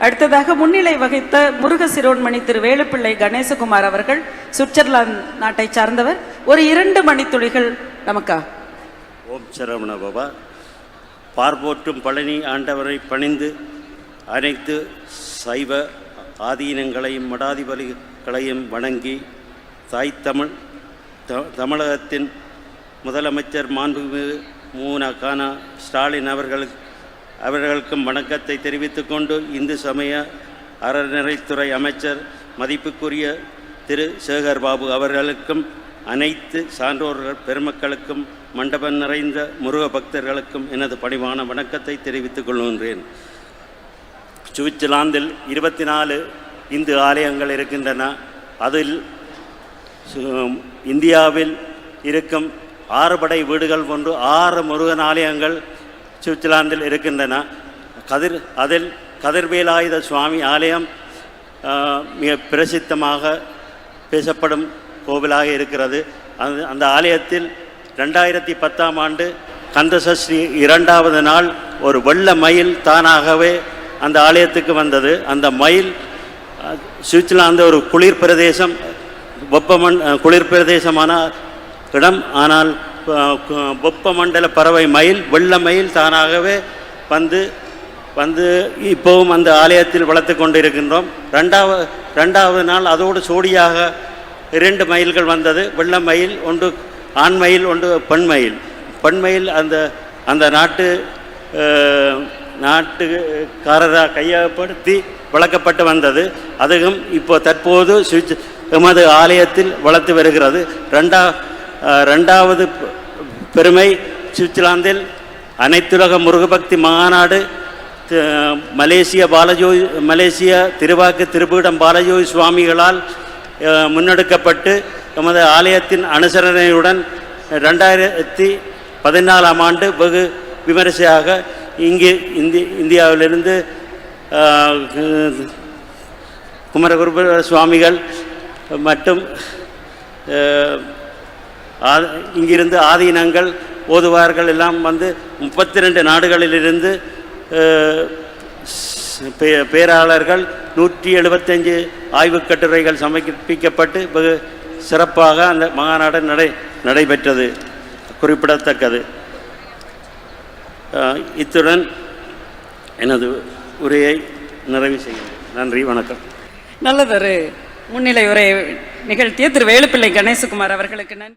அடுத்ததாக முன்னிலை வகித்த முருக சிரோன்மணி திரு வேலுப்பிள்ளை கணேசகுமார் அவர்கள் சுவிட்சர்லாந்து நாட்டை சார்ந்தவர். ஒரு இரண்டு மணித்துளிகள் நமக்கா? ஓம் சரவண பாபா பார்ப்போற்றும் பழனி ஆண்டவரை பணிந்து அனைத்து சைவ ஆதீனங்களையும் மடாதிபதிகளையும் வணங்கி தாய் தமிழ் த தமிழகத்தின் முதலமைச்சர் மாண்புமிகு மூனா கானா ஸ்டாலின் அவர்களுக்கு அவர்களுக்கும் வணக்கத்தை தெரிவித்துக் கொண்டு இந்து சமய அறநிலைத்துறை அமைச்சர் மதிப்புக்குரிய திரு. சேகர் பாபு அவர்களுக்கும் அனைத்து சான்றோர்கள் பெருமக்களுக்கும் மண்டபம் நிறைந்த முருக பக்தர்களுக்கும் எனது பணிவான வணக்கத்தை தெரிவித்துக் கொள்கின்றேன். சுவிட்சர்லாந்தில் இருபத்தி நாலு இந்து ஆலயங்கள் இருக்கின்றன. அதில் இந்தியாவில் இருக்கும் ஆறு படை வீடுகள் போன்று ஆறு முருகன் ஆலயங்கள் சுவிட்சர்லாந்தில் இருக்கின்றன. கதிர் அதில் கதிர்வேலாயுத சுவாமி ஆலயம் மிக பிரசித்தமாக பேசப்படும் கோவிலாக இருக்கிறது. அந்த அந்த ஆலயத்தில் ரெண்டாயிரத்தி பத்தாம் ஆண்டு கந்தசஷ்டி இரண்டாவது நாள் ஒரு வெள்ள மயில் தானாகவே அந்த ஆலயத்துக்கு வந்தது. அந்த மயில் சுவிட்சர்லாந்து ஒரு குளிர் பிரதேசம் வெப்பமண் குளிர் பிரதேசமான இடம். ஆனால் வெப்பமண்டல பறவை மயில் வெள்ள மயில் தானாகவே வந்து வந்து இப்போவும் அந்த ஆலயத்தில் வளர்த்து கொண்டிருக்கின்றோம். ரெண்டாவது ரெண்டாவது நாள் அதோடு சோடியாக இரண்டு மயில்கள் வந்தது. வெள்ள மயில் ஒன்று ஆண் மயில் ஒன்று பெண் மயில். பெண் மயில் அந்த அந்த நாட்டு நாட்டுக்காரராக கையப்படுத்தி வளர்க்கப்பட்டு வந்தது. அதுவும் இப்போ தற்போது சுவிட்ச் எமது ஆலயத்தில் வளர்த்து வருகிறது. ரெண்டா ரெண்டாவது பெருமை. சுவிட்சர்லாந்தில் அனைத்துலக முருகபக்தி மாநாடு மலேசிய பாலஜோய் மலேசிய திருவாக்கு திருப்பீடம் பாலஜோய் சுவாமிகளால் முன்னெடுக்கப்பட்டு எமது ஆலயத்தின் அனுசரணையுடன் ரெண்டாயிரத்தி பதினாலாம் ஆண்டு வெகு விமரிசையாக இங்கு இந்தி இந்தியாவிலிருந்து குமரகுருப சுவாமிகள் மற்றும் இங்கிருந்து ஆதீனங்கள் ஓதுவார்கள் எல்லாம் வந்து முப்பத்தி ரெண்டு நாடுகளிலிருந்து பே- பேராளர்கள் நூற்றி எழுபத்தஞ்சு ஆய்வுக் கட்டுரைகள் சமர்ப்பிக்கப்பட்டு வெகு சிறப்பாக அந்த மகாநாடு நடை நடைபெற்றது. குறிப்பிடத்தக்கது. இத்துடன் எனது உரையை நிறைவு செய்கிறேன். நன்றி வணக்கம். நல்லதொரு முன்னிலை உரை நிகழ்த்திய திரு வேலுப்பிள்ளை கணேசகுமார் அவர்களுக்கு நன்றி.